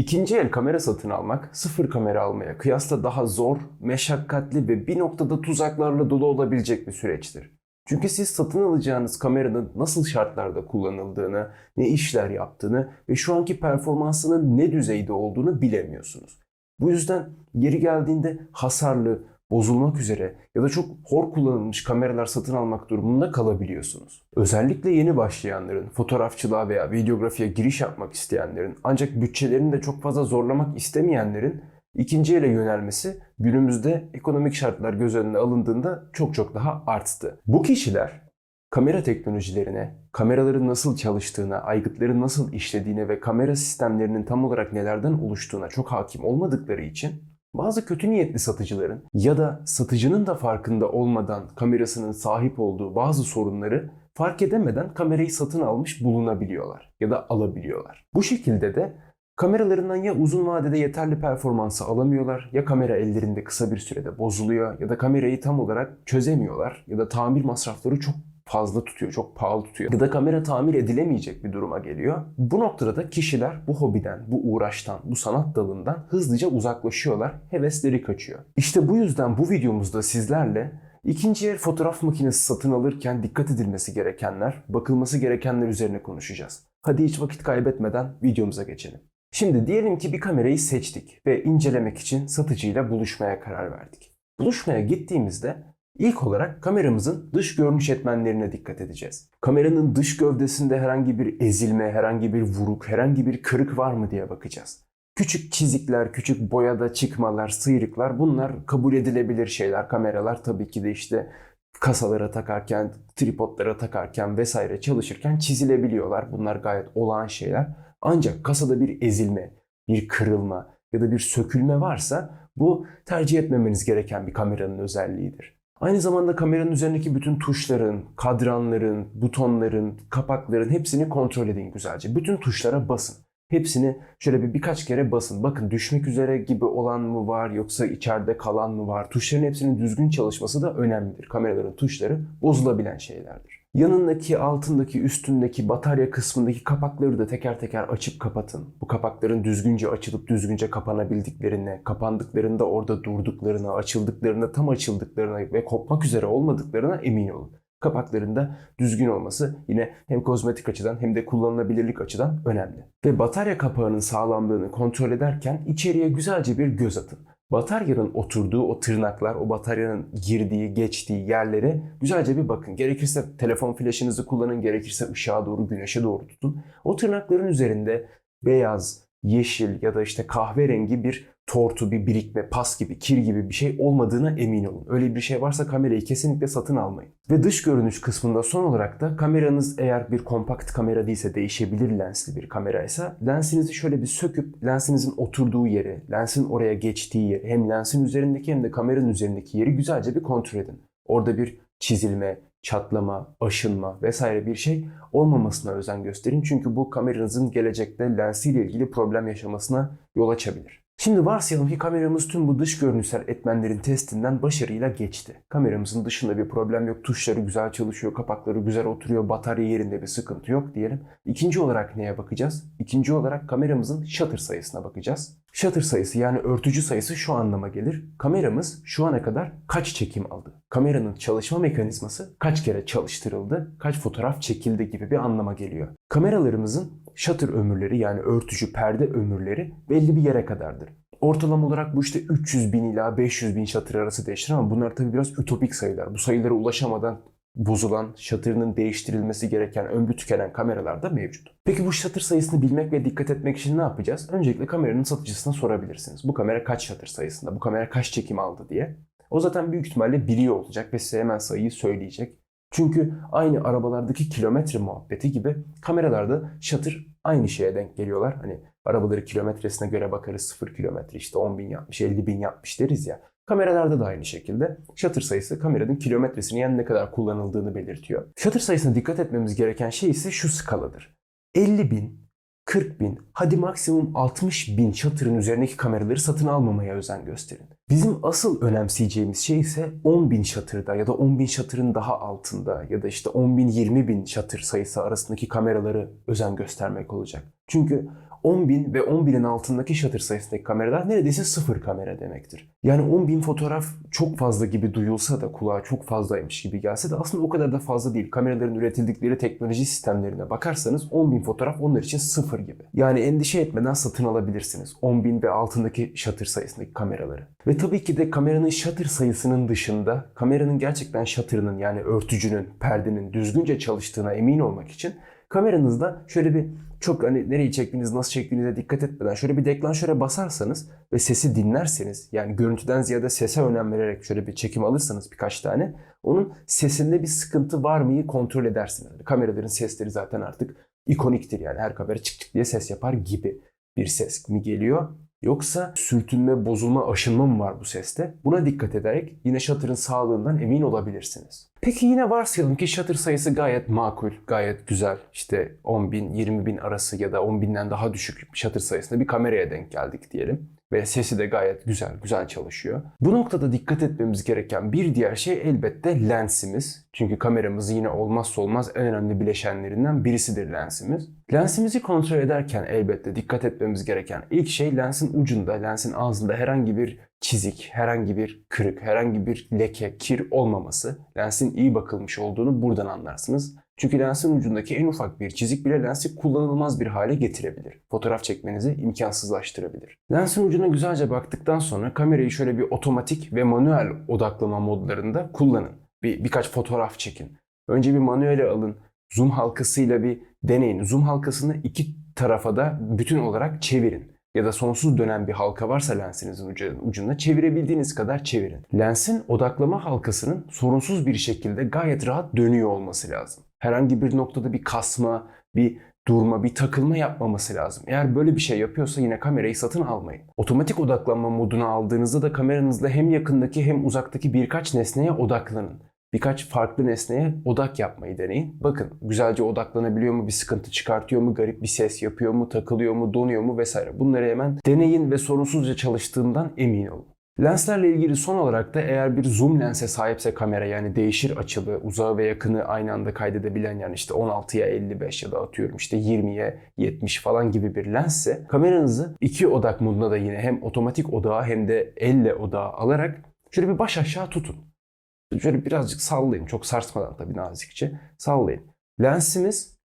İkinci el kamera satın almak sıfır kamera almaya kıyasla daha zor, meşakkatli ve bir noktada tuzaklarla dolu olabilecek bir süreçtir. Çünkü siz satın alacağınız kameranın nasıl şartlarda kullanıldığını, ne işler yaptığını ve şu anki performansının ne düzeyde olduğunu bilemiyorsunuz. Bu yüzden yeri geldiğinde hasarlı, bozulmak üzere ya da çok hor kullanılmış kameralar satın almak durumunda kalabiliyorsunuz. Özellikle yeni başlayanların, fotoğrafçılığa veya videografiye giriş yapmak isteyenlerin ancak bütçelerini de çok fazla zorlamak istemeyenlerin ikinci ele yönelmesi günümüzde ekonomik şartlar göz önüne alındığında çok çok daha arttı. Bu kişiler kamera teknolojilerine, kameraların nasıl çalıştığına, aygıtların nasıl işlediğine ve kamera sistemlerinin tam olarak nelerden oluştuğuna çok hakim olmadıkları için bazı kötü niyetli satıcıların ya da satıcının da farkında olmadan kamerasının sahip olduğu bazı sorunları fark edemeden kamerayı satın almış bulunabiliyorlar ya da alabiliyorlar. Bu şekilde de kameralarından ya uzun vadede yeterli performansı alamıyorlar ya kamera ellerinde kısa bir sürede bozuluyor ya da kamerayı tam olarak çözemiyorlar ya da tamir masrafları çok fazla tutuyor, çok pahalı tutuyor. Ya da kamera tamir edilemeyecek bir duruma geliyor. Bu noktada da kişiler bu hobiden, bu uğraştan, bu sanat dalından hızlıca uzaklaşıyorlar. Hevesleri kaçıyor. İşte bu yüzden bu videomuzda sizlerle ikinci el fotoğraf makinesi satın alırken dikkat edilmesi gerekenler, bakılması gerekenler üzerine konuşacağız. Hadi hiç vakit kaybetmeden videomuza geçelim. Şimdi diyelim ki bir kamerayı seçtik ve incelemek için satıcıyla buluşmaya karar verdik. Buluşmaya gittiğimizde İlk olarak kameramızın dış görünüş etmenlerine dikkat edeceğiz. Kameranın dış gövdesinde herhangi bir ezilme, herhangi bir vuruk, herhangi bir kırık var mı diye bakacağız. Küçük çizikler, küçük boyada çıkmalar, sıyrıklar bunlar kabul edilebilir şeyler. Kameralar tabii ki de işte kasalara takarken, tripodlara takarken vesaire çalışırken çizilebiliyorlar. Bunlar gayet olağan şeyler. Ancak kasada bir ezilme, bir kırılma ya da bir sökülme varsa bu tercih etmemeniz gereken bir kameranın özelliğidir. Aynı zamanda kameranın üzerindeki bütün tuşların, kadranların, butonların, kapakların hepsini kontrol edin güzelce. Bütün tuşlara basın. Hepsini şöyle bir birkaç kere basın. Bakın düşmek üzere gibi olan mı var yoksa içeride kalan mı var? Tuşların hepsinin düzgün çalışması da önemlidir. Kameraların tuşları bozulabilen şeylerdir. Yanındaki, altındaki, üstündeki, batarya kısmındaki kapakları da teker teker açıp kapatın. Bu kapakların düzgünce açılıp düzgünce kapanabildiklerine, kapandıklarında orada durduklarına, açıldıklarında tam açıldıklarına ve kopmak üzere olmadıklarına emin olun. Kapaklarında düzgün olması yine hem kozmetik açıdan hem de kullanılabilirlik açıdan önemli. Ve batarya kapağının sağlamlığını kontrol ederken içeriye güzelce bir göz atın. Bataryanın oturduğu o tırnaklar, o bataryanın girdiği, geçtiği yerlere güzelce bir bakın. Gerekirse telefon flaşınızı kullanın, gerekirse ışığa doğru, güneşe doğru tutun. O tırnakların üzerinde beyaz, yeşil ya da işte kahverengi bir tortu, bir birikme, pas gibi, kir gibi bir şey olmadığına emin olun. Öyle bir şey varsa kamerayı kesinlikle satın almayın. Ve dış görünüş kısmında son olarak da kameranız eğer bir kompakt kamera değilse değişebilir lensli bir kameraysa lensinizi şöyle bir söküp lensinizin oturduğu yeri, lensin oraya geçtiği yeri hem lensin üzerindeki hem de kameranın üzerindeki yeri güzelce bir kontrol edin. Orada bir çizilme, çatlama, aşınma vesaire bir şey olmamasına özen gösterin. Çünkü bu kameranızın gelecekte lensiyle ilgili problem yaşamasına yol açabilir. Şimdi varsayalım ki kameramız tüm bu dış görünüşsel etmenlerin testinden başarıyla geçti. Kameramızın dışında bir problem yok, tuşları güzel çalışıyor, kapakları güzel oturuyor, batarya yerinde bir sıkıntı yok diyelim. İkinci olarak neye bakacağız? İkinci olarak kameramızın shutter sayısına bakacağız. Shutter sayısı yani örtücü sayısı şu anlama gelir. Kameramız şu ana kadar kaç çekim aldı? Kameranın çalışma mekanizması kaç kere çalıştırıldı, kaç fotoğraf çekildi gibi bir anlama geliyor. Kameralarımızın shutter ömürleri yani örtücü perde ömürleri belli bir yere kadardır. Ortalama olarak bu işte 300 bin ila 500 bin shutter arası değişir ama bunlar tabii biraz ütopik sayılar. Bu sayılara ulaşamadan bozulan, shutter'ının değiştirilmesi gereken, ömrü tükenen kameralar da mevcut. Peki bu shutter sayısını bilmek ve dikkat etmek için ne yapacağız? Öncelikle kameranın satıcısına sorabilirsiniz. Bu kamera kaç shutter sayısında, bu kamera kaç çekim aldı diye. O zaten büyük ihtimalle biliyor olacak ve size hemen sayıyı söyleyecek. Çünkü aynı arabalardaki kilometre muhabbeti gibi kameralarda shutter aynı şeye denk geliyorlar. Hani arabaları kilometresine göre bakarız 0 kilometre işte 10 bin yapmış 50 bin yapmış deriz ya. Kameralarda da aynı şekilde shutter sayısı kameranın kilometresini yani ne kadar kullanıldığını belirtiyor. Shutter sayısına dikkat etmemiz gereken şey ise şu skaladır. 50 bin, 40 bin, hadi maksimum 60 bin shutter'ın üzerindeki kameraları satın almamaya özen gösterin. Bizim asıl önemseyeceğimiz şey ise 10 bin shutter'da ya da 10 bin shutter'ın daha altında ya da işte 10 bin 20 bin shutter sayısı arasındaki kameraları özen göstermek olacak. Çünkü 10.000 ve 10.000'in altındaki shutter sayısındaki kameralar neredeyse sıfır kamera demektir. Yani 10.000 fotoğraf çok fazla gibi duyulsa da kulağa çok fazlaymış gibi gelse de aslında o kadar da fazla değil. Kameraların üretildikleri teknoloji sistemlerine bakarsanız 10.000 fotoğraf onlar için sıfır gibi. Yani endişe etmeden satın alabilirsiniz 10.000 ve altındaki shutter sayısındaki kameraları. Ve tabii ki de kameranın shutter sayısının dışında kameranın gerçekten shutter'ının yani örtücünün, perdenin düzgünce çalıştığına emin olmak için kameranızda şöyle bir çok hani nereyi çektiğiniz, nasıl çektiğinize dikkat etmeden şöyle bir deklanşöre basarsanız ve sesi dinlerseniz yani görüntüden ziyade sese önem vererek şöyle bir çekim alırsanız birkaç tane onun sesinde bir sıkıntı var mıyı kontrol edersiniz. Kameraların sesleri zaten artık ikoniktir yani her kamera çık çık diye ses yapar gibi bir ses mi geliyor? Yoksa sürtünme, bozulma, aşınma mı var bu seste? Buna dikkat ederek yine shutter'ın sağlığından emin olabilirsiniz. Peki yine varsayalım ki shutter sayısı gayet makul, gayet güzel. İşte 10 bin, 20 bin arası ya da 10 binden daha düşük shutter sayısında bir kameraya denk geldik diyelim. Ve sesi de gayet güzel, güzel çalışıyor. Bu noktada dikkat etmemiz gereken bir diğer şey elbette lensimiz. Çünkü kameramız yine olmazsa olmaz en önemli bileşenlerinden birisidir lensimiz. Lensimizi kontrol ederken elbette dikkat etmemiz gereken ilk şey lensin ucunda, lensin ağzında herhangi bir çizik, herhangi bir kırık, herhangi bir leke, kir olmaması. Lensin iyi bakılmış olduğunu buradan anlarsınız. Çünkü lensin ucundaki en ufak bir çizik bile lensi kullanılmaz bir hale getirebilir. Fotoğraf çekmenizi imkansızlaştırabilir. Lensin ucuna güzelce baktıktan sonra kamerayı şöyle bir otomatik ve manuel odaklama modlarında kullanın. Bir, birkaç fotoğraf çekin. Önce bir manuele alın. Zoom halkasıyla bir deneyin. Zoom halkasını iki tarafa da bütün olarak çevirin ya da sonsuz dönen bir halka varsa lensinizin ucunda çevirebildiğiniz kadar çevirin. Lensin odaklama halkasının sorunsuz bir şekilde gayet rahat dönüyor olması lazım. Herhangi bir noktada bir kasma, bir durma, bir takılma yapmaması lazım. Eğer böyle bir şey yapıyorsa yine kamerayı satın almayın. Otomatik odaklanma moduna aldığınızda da kameranızla hem yakındaki hem uzaktaki birkaç nesneye odaklanın birkaç farklı nesneye odak yapmayı deneyin. Bakın güzelce odaklanabiliyor mu, bir sıkıntı çıkartıyor mu, garip bir ses yapıyor mu, takılıyor mu, donuyor mu vesaire. Bunları hemen deneyin ve sorunsuzca çalıştığından emin olun. Lenslerle ilgili son olarak da eğer bir zoom lense sahipse kamera yani değişir açılı, uzağı ve yakını aynı anda kaydedebilen yani işte 16'ya 55 ya da atıyorum işte 20'ye 70 falan gibi bir lensse kameranızı iki odak moduna da yine hem otomatik odağı hem de elle odağı alarak şöyle bir baş aşağı tutun. Şöyle birazcık sallayın. Çok sarsmadan tabii nazikçe sallayın. Lensimiz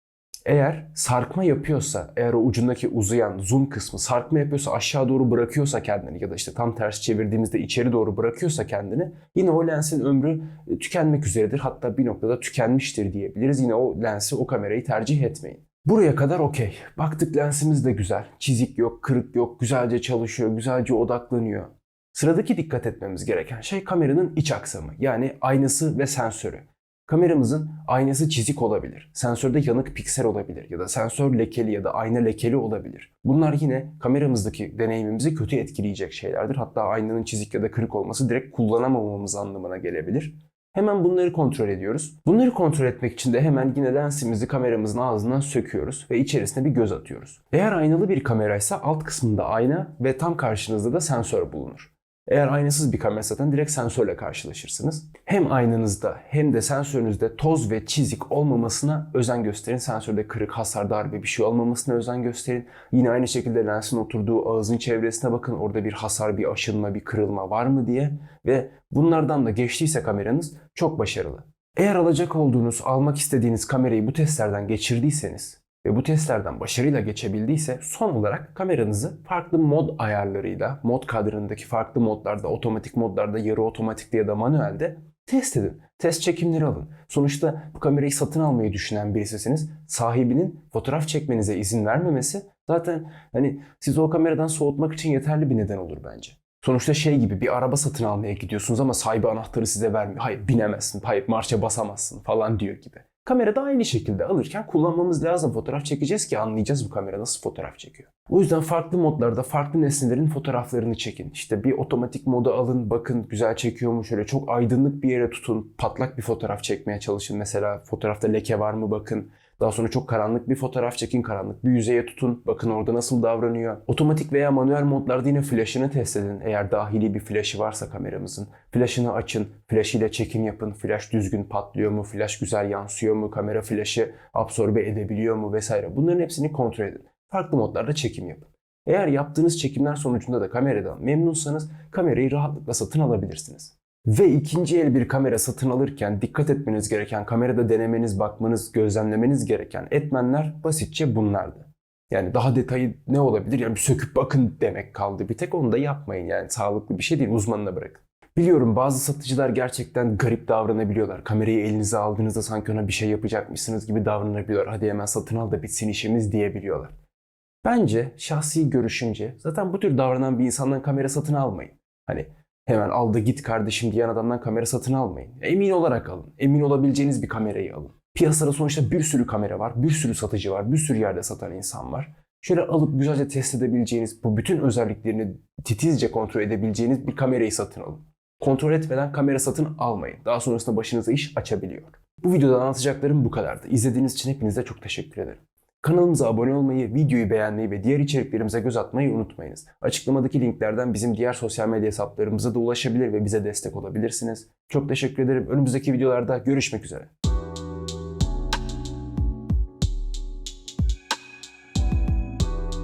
eğer sarkma yapıyorsa, eğer o ucundaki uzayan zoom kısmı sarkma yapıyorsa, aşağı doğru bırakıyorsa kendini ya da işte tam ters çevirdiğimizde içeri doğru bırakıyorsa kendini yine o lensin ömrü e, tükenmek üzeredir. Hatta bir noktada tükenmiştir diyebiliriz. Yine o lensi, o kamerayı tercih etmeyin. Buraya kadar okey. Baktık lensimiz de güzel. Çizik yok, kırık yok, güzelce çalışıyor, güzelce odaklanıyor. Sıradaki dikkat etmemiz gereken şey kameranın iç aksamı yani aynası ve sensörü. Kameramızın aynası çizik olabilir, sensörde yanık piksel olabilir ya da sensör lekeli ya da ayna lekeli olabilir. Bunlar yine kameramızdaki deneyimimizi kötü etkileyecek şeylerdir. Hatta aynanın çizik ya da kırık olması direkt kullanamamamız anlamına gelebilir. Hemen bunları kontrol ediyoruz. Bunları kontrol etmek için de hemen yine lensimizi kameramızın ağzından söküyoruz ve içerisine bir göz atıyoruz. Eğer aynalı bir kameraysa alt kısmında ayna ve tam karşınızda da sensör bulunur. Eğer aynasız bir kamera zaten direkt sensörle karşılaşırsınız. Hem aynanızda hem de sensörünüzde toz ve çizik olmamasına özen gösterin. Sensörde kırık, hasar, darbe bir şey olmamasına özen gösterin. Yine aynı şekilde lensin oturduğu ağzın çevresine bakın. Orada bir hasar, bir aşınma, bir kırılma var mı diye. Ve bunlardan da geçtiyse kameranız çok başarılı. Eğer alacak olduğunuz, almak istediğiniz kamerayı bu testlerden geçirdiyseniz ve bu testlerden başarıyla geçebildiyse son olarak kameranızı farklı mod ayarlarıyla, mod kadranındaki farklı modlarda, otomatik modlarda, yarı otomatikte ya da manuelde test edin. Test çekimleri alın. Sonuçta bu kamerayı satın almayı düşünen birisisiniz. Sahibinin fotoğraf çekmenize izin vermemesi zaten hani sizi o kameradan soğutmak için yeterli bir neden olur bence. Sonuçta şey gibi bir araba satın almaya gidiyorsunuz ama sahibi anahtarı size vermiyor. Hayır binemezsin, hayır marşa basamazsın falan diyor gibi. Kamera da aynı şekilde alırken kullanmamız lazım. Fotoğraf çekeceğiz ki anlayacağız bu kamera nasıl fotoğraf çekiyor. O yüzden farklı modlarda farklı nesnelerin fotoğraflarını çekin. İşte bir otomatik moda alın, bakın güzel çekiyor mu? Şöyle çok aydınlık bir yere tutun, patlak bir fotoğraf çekmeye çalışın. Mesela fotoğrafta leke var mı bakın. Daha sonra çok karanlık bir fotoğraf çekin, karanlık bir yüzeye tutun. Bakın orada nasıl davranıyor. Otomatik veya manuel modlarda yine flash'ını test edin. Eğer dahili bir flash'ı varsa kameramızın. Flash'ını açın, flash ile çekim yapın. Flash düzgün patlıyor mu? Flash güzel yansıyor mu? Kamera flash'ı absorbe edebiliyor mu? Vesaire. Bunların hepsini kontrol edin. farklı modlarda çekim yapın. Eğer yaptığınız çekimler sonucunda da kameradan memnunsanız kamerayı rahatlıkla satın alabilirsiniz. Ve ikinci el bir kamera satın alırken dikkat etmeniz gereken, kamerada denemeniz, bakmanız, gözlemlemeniz gereken etmenler basitçe bunlardı. Yani daha detayı ne olabilir? Yani bir söküp bakın demek kaldı. Bir tek onu da yapmayın yani sağlıklı bir şey değil uzmanına bırakın. Biliyorum bazı satıcılar gerçekten garip davranabiliyorlar. Kamerayı elinize aldığınızda sanki ona bir şey yapacakmışsınız gibi davranabiliyorlar. Hadi hemen satın al da bitsin işimiz diyebiliyorlar. Bence şahsi görüşümce zaten bu tür davranan bir insandan kamera satın almayın. Hani hemen al da git kardeşim diyen adamdan kamera satın almayın. Emin olarak alın. Emin olabileceğiniz bir kamerayı alın. Piyasada sonuçta bir sürü kamera var, bir sürü satıcı var, bir sürü yerde satan insan var. Şöyle alıp güzelce test edebileceğiniz, bu bütün özelliklerini titizce kontrol edebileceğiniz bir kamerayı satın alın. Kontrol etmeden kamera satın almayın. Daha sonrasında başınıza iş açabiliyor. Bu videoda anlatacaklarım bu kadardı. İzlediğiniz için hepinize çok teşekkür ederim. Kanalımıza abone olmayı, videoyu beğenmeyi ve diğer içeriklerimize göz atmayı unutmayınız. Açıklamadaki linklerden bizim diğer sosyal medya hesaplarımıza da ulaşabilir ve bize destek olabilirsiniz. Çok teşekkür ederim. Önümüzdeki videolarda görüşmek üzere.